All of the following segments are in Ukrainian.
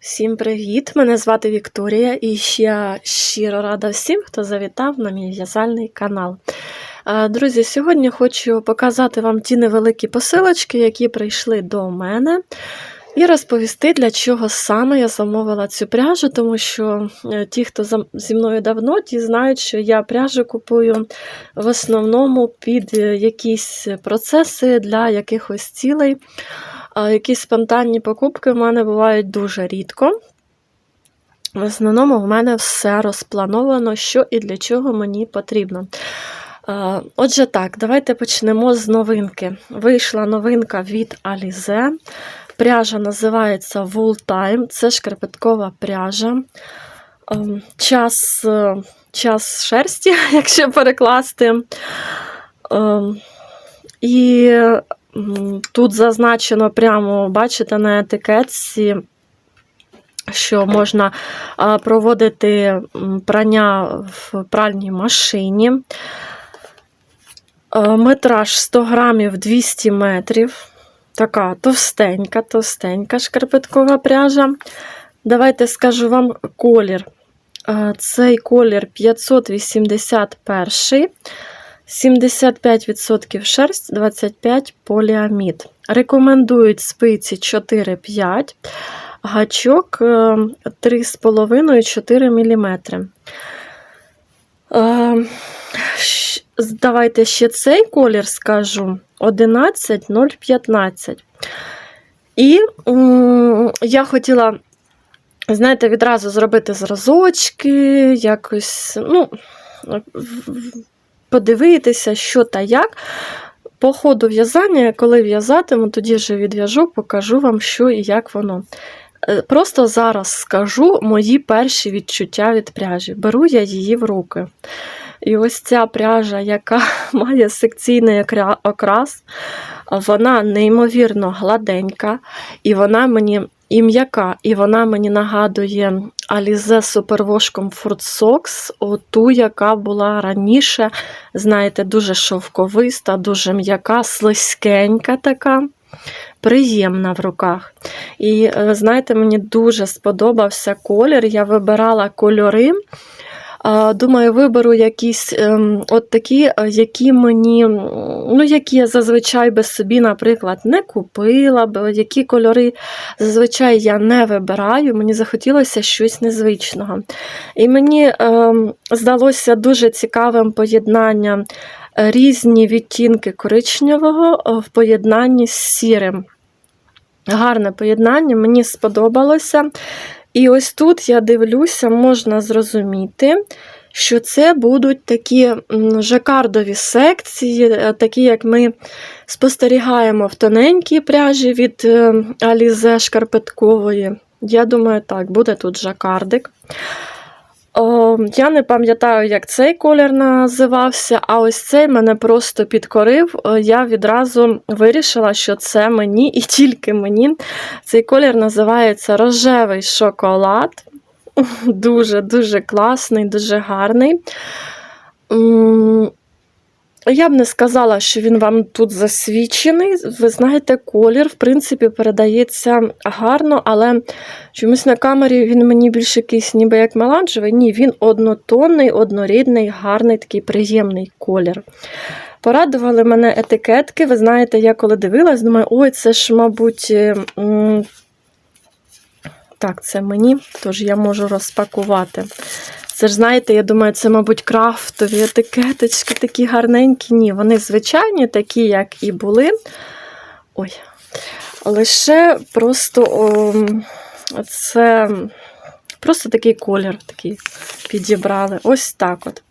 Всім привіт! Мене звати Вікторія, і я щиро рада всім, хто завітав на мій в'язальний канал. Е, Друзі, сьогодні хочу показати вам ті невеликі посилочки, які прийшли до мене, і розповісти, для чого саме я замовила цю пряжу, тому що е, ті, хто зі мною давно, ті знають, що я пряжу купую в основному під е, якісь процеси для якихось цілей. Якісь спонтанні покупки в мене бувають дуже рідко. В основному в мене все розплановано, що і для чого мені потрібно. Отже, так, давайте почнемо з новинки. Вийшла новинка від Alize. Пряжа називається Wool Time. Це шкарпеткова пряжа. Ем, Час, е, час шерсті, якщо перекласти. Ем, І тут зазначено прямо, бачите, на етикетці, що можна проводити прання в пральній машині. Метраж 100 грамів 200 метрів. Така товстенька, товстенька шкарпеткова пряжа. Давайте скажу вам колір. Цей колір 581. 75% шерсть, 25 поліамід. Рекомендують спиці 4-5, гачок е, 3,5-4 мм. Е, Давайте ще цей колір скажу 11,015. І я хотіла, знаєте, відразу зробити зразочки, якось, ну, подивитися, що та як. По ходу в'язання, коли в'язатиму, тоді вже відв'яжу, покажу вам, що і як воно. Е, Просто зараз скажу мої перші відчуття від пряжі. Беру я її в руки. І ось ця пряжа, яка має секційний окрас, вона неймовірно гладенька, і вона мені і м'яка, і вона мені нагадує Alize Superwash Comfort Socks, оту, яка була раніше, знаєте, дуже шовковиста, дуже м'яка, слизькенька така, приємна в руках. І е, знаєте, мені дуже сподобався колір. Я вибирала кольори. Думаю, виберу якісь ем, от такі, е, які мені, ну, які я зазвичай би собі, наприклад, не купила б, які кольори зазвичай я не вибираю. Мені захотілося щось незвичного. І мені ем, здалося дуже цікавим поєднання е, різні відтінки коричневого е, в поєднанні з сірим. Гарне поєднання, мені сподобалося. І ось тут я дивлюся, можна зрозуміти, що це будуть такі жакардові секції, е, такі, як ми спостерігаємо в тоненькій пряжі від Алізе Шкарпеткової. Я думаю, так, буде тут жакардик. О, я не пам'ятаю, як цей колір називався, а ось цей мене просто підкорив. Е, Я відразу вирішила, що це мені і тільки мені. Цей колір називається рожевий шоколад. Дуже-дуже класний, дуже гарний. Я б не сказала, що він вам тут засвічений. Ви знаєте, колір, в принципі, передається гарно, але чомусь на камері він мені більш якийсь ніби як меланжевий. Ні, він однотонний, однорідний, гарний, такий приємний колір. Порадували мене етикетки. Ви знаєте, я коли дивилась, думаю, ой, це ж, мабуть. е, Так, це мені, тож я можу розпакувати. Це ж, знаєте, я думаю, це, мабуть, крафтові етикеточки такі гарненькі. Ні, вони звичайні, такі, як і були. Ой. Лише просто о, це просто такий колір такий підібрали. Ось так от.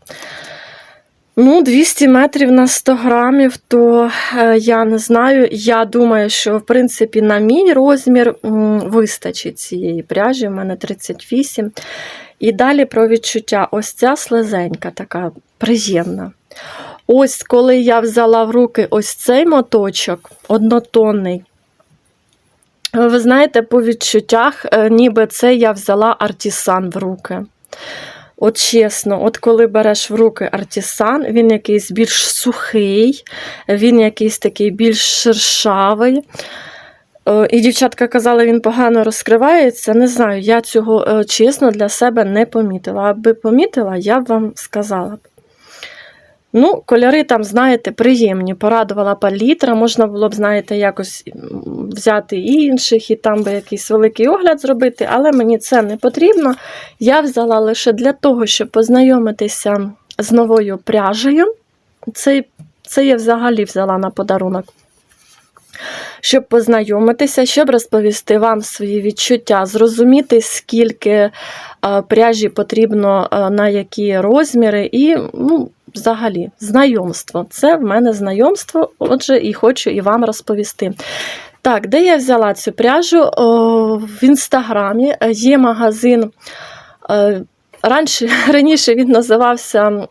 Ну, 200 метрів на 100 грамів, то е, я не знаю. Я думаю, що в принципі на мій розмір вистачить цієї пряжі. У мене 38. І далі про відчуття. Ось ця слезенька така приємна. Ось коли я взяла в руки ось цей моточок однотонний. Ви знаєте, по відчуттях, е, ніби це я взяла артісан в руки. От чесно, от коли береш в руки артісан, він якийсь більш сухий, він якийсь такий більш шершавий. Е, І дівчатка казали, він погано розкривається. Не знаю, я цього е, чесно для себе не помітила. Аби помітила, я б вам сказала б. Ну, кольори там, знаєте, приємні. Порадувала палітра, можна було б, знаєте, якось взяти інших і там би якийсь великий огляд зробити, але мені це не потрібно. Я взяла лише для того, щоб познайомитися з новою пряжею. Це, це я взагалі взяла на подарунок. Щоб познайомитися, щоб розповісти вам свої відчуття, зрозуміти, скільки е, пряжі потрібно е, на які розміри, і ну, взагалі знайомство. Це в мене знайомство, отже, і хочу і вам розповісти. Так, де я взяла цю пряжу? О, в інстаграмі є магазин. е, Раніше, раніше він називався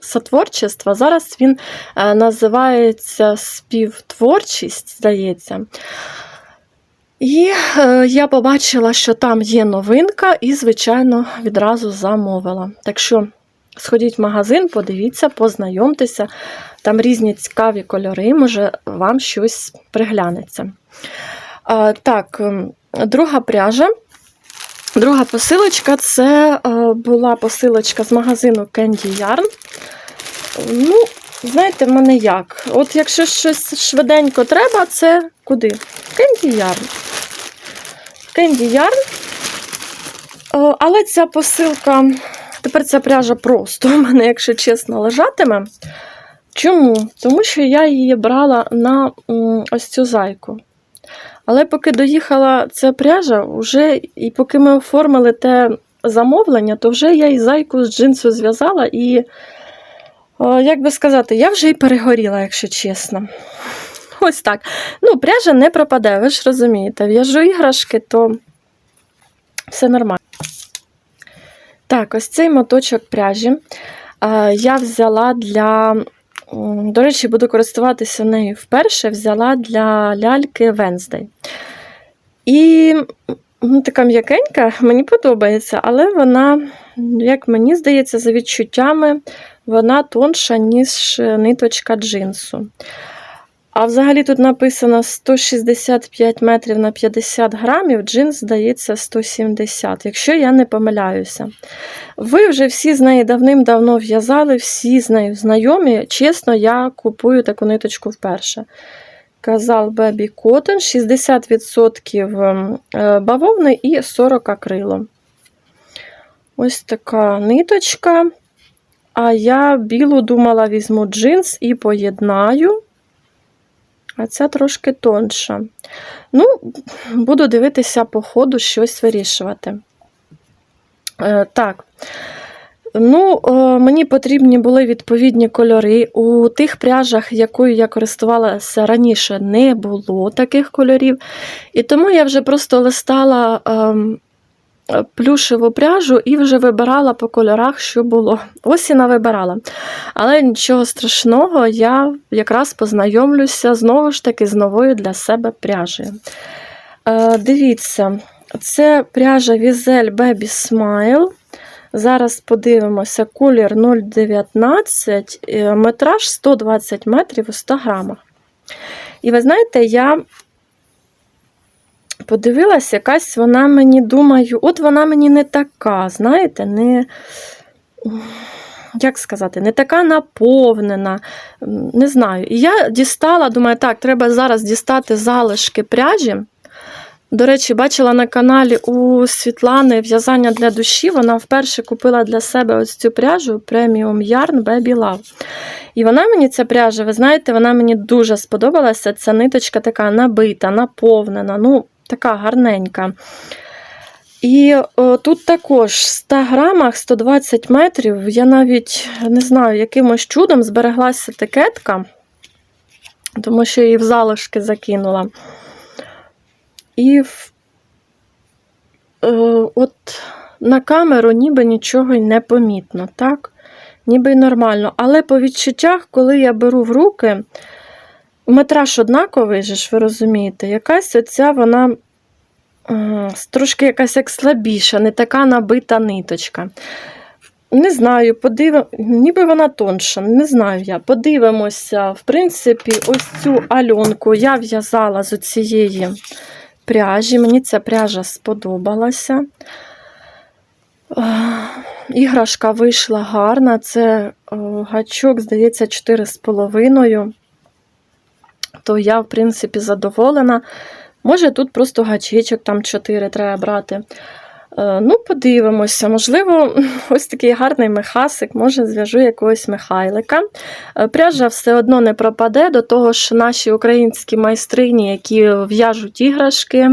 сотворчество, зараз він е, називається співтворчість, здається. І е, я побачила, що там є новинка, і, звичайно, відразу замовила. Так що сходіть в магазин, подивіться, познайомтеся. Там різні цікаві кольори, може, вам щось приглянеться. Е, так, ем, друга пряжа. Друга посилочка це е, була посилочка з магазину Candy Yarn. Ну, знаєте, в мене як? От якщо щось швиденько треба, це куди? Candy Yarn. Candy Yarn. Е, Але ця посилка, тепер ця пряжа просто у мене, якщо чесно, лежатиме. Чому? Тому що я її брала на ось цю зайку. Але поки доїхала ця пряжа, вже, і поки ми оформили те замовлення, то вже я і зайку з джинсу зв'язала, і, о, як би сказати, я вже і перегоріла, якщо чесно. Ось так. Ну, пряжа не пропаде, ви ж розумієте. В'яжу іграшки, то все нормально. Так, ось цей моточок пряжі я взяла для. М, До речі, буду користуватися нею вперше. Взяла для ляльки Венздей. І ну, така м'якенька, мені подобається, але вона, як мені здається, за відчуттями, вона тонша, ніж ниточка джинсу. А взагалі тут написано 165 метрів на 50 грамів, джинс здається 170, якщо я не помиляюся. Ви вже всі з неї давним-давно в'язали, всі з нею знайомі. Чесно, я купую таку ниточку вперше. Казал Baby Cotton, 60% е, бавовни і 40 акрилу. Ось така ниточка. А я білу думала, візьму джинс і поєднаю. А ця трошки тонша. Ну, буду дивитися по ходу щось вирішувати. Е, так. Ну, е, мені потрібні були відповідні кольори. У тих пряжах, якою я користувалася раніше, не було таких кольорів. І тому я вже просто листала ем, плюшеву пряжу і вже вибирала по кольорах, що було. Ось і навибирала. Але нічого страшного, я якраз познайомлюся знову ж таки з новою для себе пряжею. Е, дивіться, це пряжа Візель Baby Smile. Зараз подивимося, колір 0,19, е, метраж 120 метрів у 100 грамах. І ви знаєте, я подивилася, якась вона мені, думаю, от вона мені не така, знаєте, не, як сказати, не така наповнена, не знаю. І я дістала, думаю, так, треба зараз дістати залишки пряжі. До речі, бачила на каналі у Світлани в'язання для душі. Вона вперше купила для себе ось цю пряжу Premium Yarn Baby Love. І вона мені ця пряжа, ви знаєте, вона мені дуже сподобалася. Ця ниточка така набита, наповнена, ну, така гарненька. І о, тут також в 100 грамах 120 метрів. Я навіть не знаю, якимось чудом збереглася етикетка, тому що її в залишки закинула. І в, е, от на камеру ніби нічого й не помітно, так? Ніби й нормально. Але по відчуттях, коли я беру в руки, метраж однаковий, же ж, ви розумієте, якась оця вона е, трошки якась як слабіша, не така набита ниточка. Не знаю, подивимо, ніби вона тонша, не знаю я. Подивимося. В принципі, ось цю альонку я в'язала з цієї пряжі. Мені ця пряжа сподобалася. Е, Іграшка вийшла гарна. Це е, гачок, здається, 4,5. То я, в принципі, задоволена. Може, тут просто гачечок, там 4 треба брати. Е, Ну, подивимося. Можливо, ось такий гарний мехасик, може, зв'яжу якогось мехайлика. Е, Пряжа все одно не пропаде, до того ж, наші українські майстрині, які в'яжуть іграшки,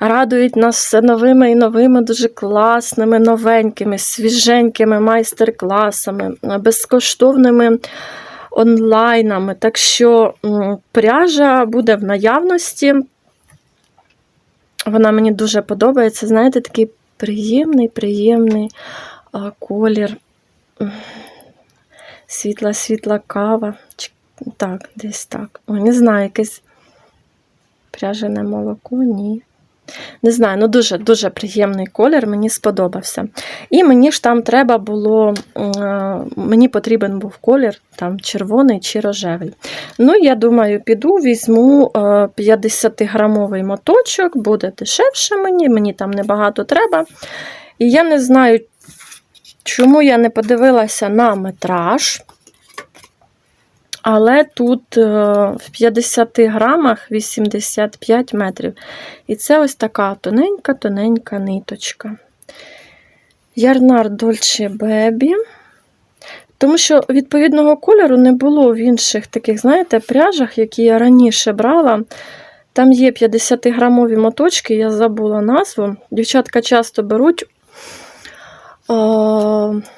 радують нас новими і новими, дуже класними, новенькими, свіженькими майстер-класами, е, безкоштовними онлайнами. Так що пряжа буде в наявності. Вона мені дуже подобається. Знаєте, такий приємний, приємний колір. Світла, світла кава. Так, десь так. Ой, не знаю, якесь пряжене молоко, ні. Не знаю, ну дуже дуже приємний колір, мені сподобався. І мені ж там треба було, е, мені потрібен був колір там червоний чи рожевий. Ну, я думаю, піду, візьму 50-грамовий моточок, буде дешевше мені, мені там небагато треба. І я не знаю, чому я не подивилася на метраж. Але тут е, в 50 грамах 85 метрів. І це ось така тоненька-тоненька ниточка. Ярнар Dolce Baby. Тому що відповідного кольору не було в інших таких, знаєте, пряжах, які я раніше брала. Там є 50-грамові моточки, я забула назву. Дівчатка часто беруть. Е,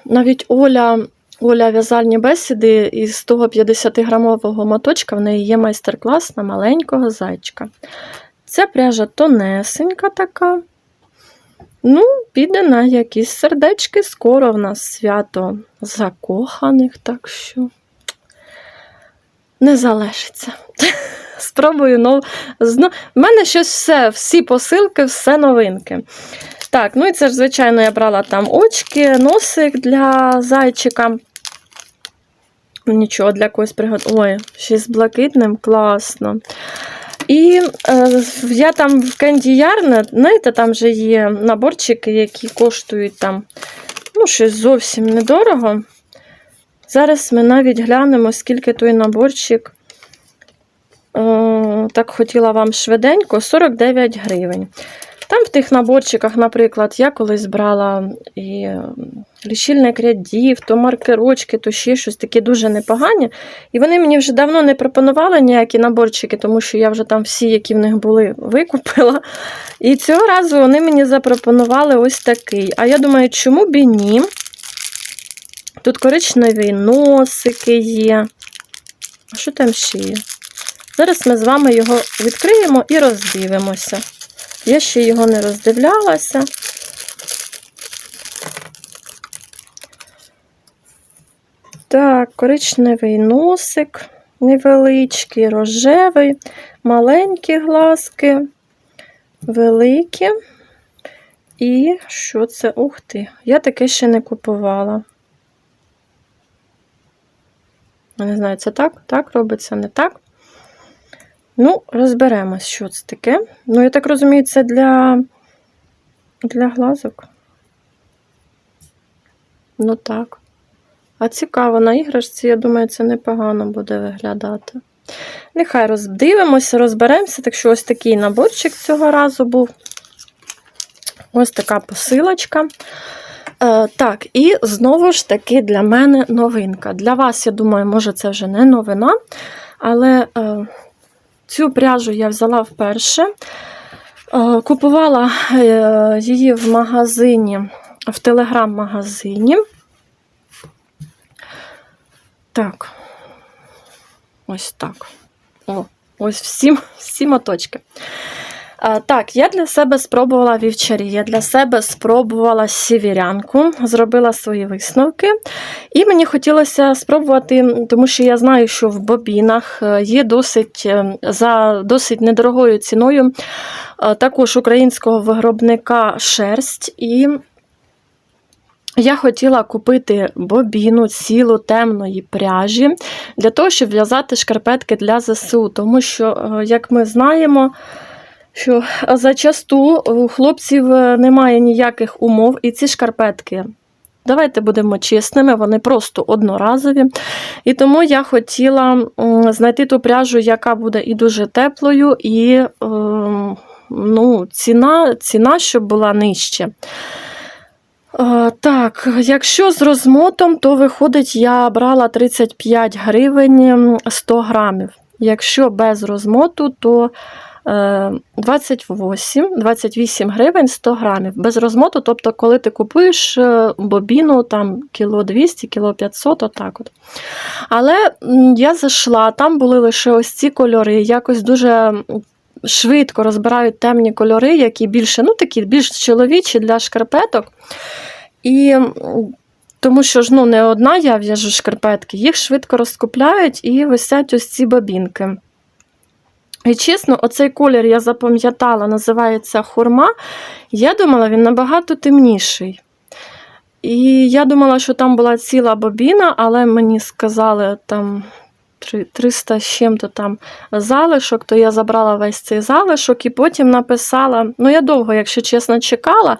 Навіть Оля, Оля в'язальні бесіди із того 50-грамового моточка в неї є майстер-клас на маленького зайчика. Ця пряжа тонесенька така. Ну, піде на якісь сердечки. Скоро в нас свято закоханих, так що не залишиться. Спробую нов... В мене щось все, всі посилки, все новинки. Так, ну і це ж, звичайно, я брала там очки, носик для зайчика. Нічого для когось пригод. Ой, ще з блакитним, класно. І е, я там в Candy Yarn, знаєте, там вже є наборчики, які коштують там ну, щось зовсім недорого. Зараз ми навіть глянемо, скільки той наборчик. Е, так хотіла вам швиденько, 49 гривень. Там в тих наборчиках, наприклад, я колись брала і лічильник рядів, то маркерочки, то ще щось такі дуже непогані. І вони мені вже давно не пропонували ніякі наборчики, тому що я вже там всі, які в них були, викупила. І цього разу вони мені запропонували ось такий. А я думаю, чому б і ні? Тут коричневі носики є. А що там ще є? Зараз ми з вами його відкриємо і роздивимося. Я ще його не роздивлялася. Так, коричневий носик, невеличкий, рожевий, маленькі глазки, великі. І що це? Ух ти! Я таке ще не купувала. Не знаю, це так? Так робиться, не так? Ну, розберемось, що це таке. Ну, я так розумію, це для, для глазок. Ну так. А цікаво, на іграшці, я думаю, це непогано буде виглядати. Нехай роздивимося, розберемося. Так що ось такий наборчик цього разу був. Ось така посилочка. Е, так, і знову ж таки для мене новинка. Для вас, я думаю, може, це вже не новина, але е, цю пряжу я взяла вперше. Е, купувала е, її в магазині, в телеграм-магазині. Так, ось так. О, ось всі, всі моточки. Так, я для себе спробувала вівчарі, я для себе спробувала сівірянку, зробила свої висновки. І мені хотілося спробувати, тому що я знаю, що в бобінах е, є досить е, за досить недорогою ціною е, також українського виробника шерсть. І Я хотіла купити бобіну цілу темної пряжі для того, щоб в'язати шкарпетки для ЗСУ. Тому що, як ми знаємо, що зачасту у хлопців е, немає ніяких умов, і ці шкарпетки. Давайте будемо чесними, вони просто одноразові. І тому я хотіла знайти ту пряжу, яка буде і дуже теплою, і ем, ну, ціна, ціна, щоб була нижче. Е, Так, якщо з розмотом, то виходить, я брала 35 гривень 100 грамів. Якщо без розмоту, то 28, 28 гривень 100 грамів. Без розмоту, тобто, коли ти купуєш е, бобіну там кіло 200, кіло 500, отак от. Але я зайшла, там були лише ось ці кольори, якось дуже швидко розбирають темні кольори, які більше, ну такі більш чоловічі для шкарпеток. І тому що ж ну, не одна я в'яжу шкарпетки, їх швидко розкупляють і висять ось ці бабінки. І чесно, оцей колір я запам'ятала, називається хурма. Я думала, він набагато темніший. І я думала, що там була ціла бобіна, але мені сказали там 300 з чим-то там залишок, то я забрала весь цей залишок і потім написала: ну, я довго, якщо чесно, чекала.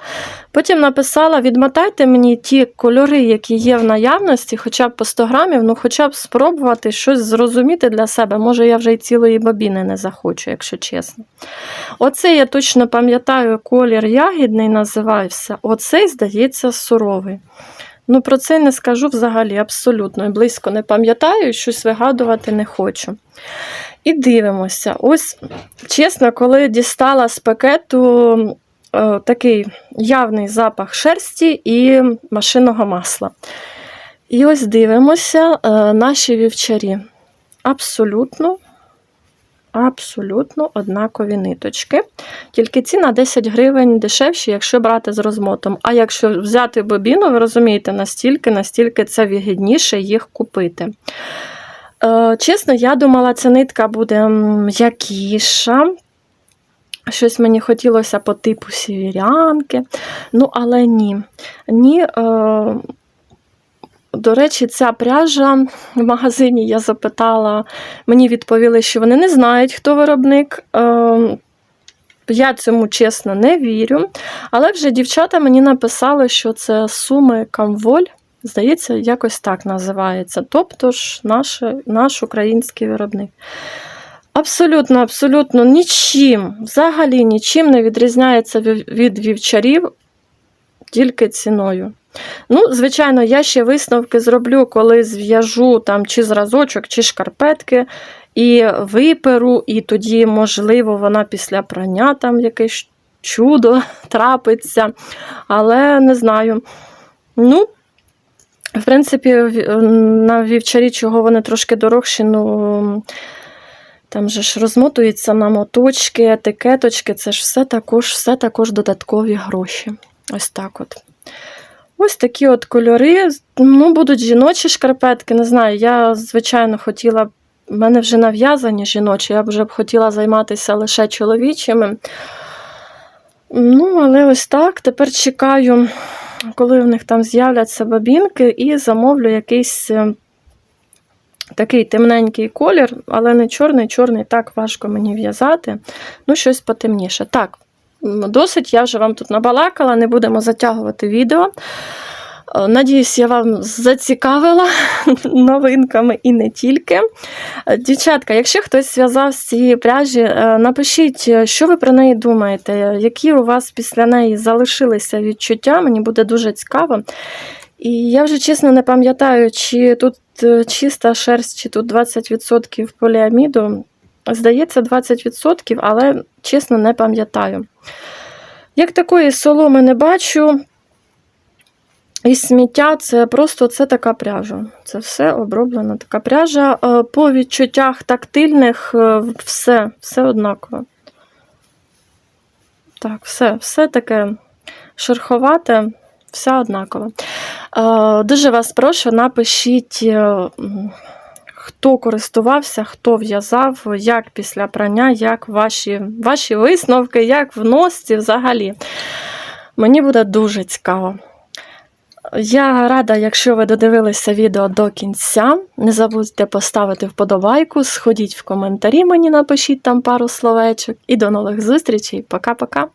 Потім написала: відмотайте мені ті кольори, які є в наявності, хоча б по 100 грамів, ну хоча б спробувати щось зрозуміти для себе. Може, я вже й цілої бобіни не захочу, якщо чесно. Оцей я точно пам'ятаю, колір ягідний називався. Оцей, здається, суровий. Ну, про це не скажу взагалі абсолютно. І близько не пам'ятаю, щось вигадувати не хочу. І дивимося. Ось, чесно, коли дістала з пакету е, такий явний запах шерсті і машинного масла. І ось дивимося е, наші вівчарі. Абсолютно, абсолютно однакові ниточки. Тільки ці на 10 гривень дешевші, якщо брати з розмотом. А якщо взяти бобіну, ви розумієте, настільки, настільки це вигідніше їх купити. Е, Чесно, я думала, ця нитка буде м'якіша. Щось мені хотілося по типу сівірянки. Ну, але ні. Ні. До речі, ця пряжа в магазині я запитала, мені відповіли, що вони не знають, хто виробник. Е, я цьому чесно не вірю. Але вже дівчата мені написали, що це суми Камволь. Здається, якось так називається. Тобто ж наш, наш український виробник. Абсолютно, абсолютно нічим, взагалі нічим не відрізняється від вівчарів, тільки ціною. Ну, звичайно, я ще висновки зроблю, коли зв'яжу там чи зразочок, чи шкарпетки, і виперу, і тоді, можливо, вона після прання там якесь чудо трапиться. Але не знаю. Ну, в принципі, на вівчарі, чого вони трошки дорогші, ну. Там же ж розмотується на моточки, етикеточки, це ж все також, все також додаткові гроші. Ось так от. Ось такі от кольори. Ну, будуть жіночі шкарпетки. Не знаю, я, звичайно, хотіла. в мене вже нав'язані жіночі, я б вже б хотіла займатися лише чоловічими. Ну, але ось так. Тепер чекаю, коли в них там з'являться бабінки, і замовлю якийсь е, такий темненький колір, але не чорний, чорний так важко мені в'язати. Ну, щось потемніше. Так, досить, я вже вам тут набалакала, не будемо затягувати відео. Е, Надіюсь, я вам зацікавила новинками і не тільки. Е, Дівчатка, якщо хтось зв'язав з цієї пряжі, е, напишіть, що ви про неї думаєте, які у вас після неї залишилися відчуття, мені буде дуже цікаво. І я вже чесно не пам'ятаю, чи тут чиста шерсть, чи тут 20% поліаміду. Здається, 20%, але чесно не пам'ятаю. Як такої соломи не бачу, і сміття це просто це така пряжа. Це все оброблена така пряжа. Е, По відчуттях тактильних е, все, все однаково. Так, все, все таке шерховате, все однаково. Е, Дуже вас прошу, напишіть, хто користувався, хто в'язав, як після прання, як ваші, ваші висновки, як в носці взагалі. Мені буде дуже цікаво. Я рада, якщо ви додивилися відео до кінця. Не забудьте поставити вподобайку, сходіть в коментарі, мені напишіть там пару словечок. І до нових зустрічей. Пока-пока.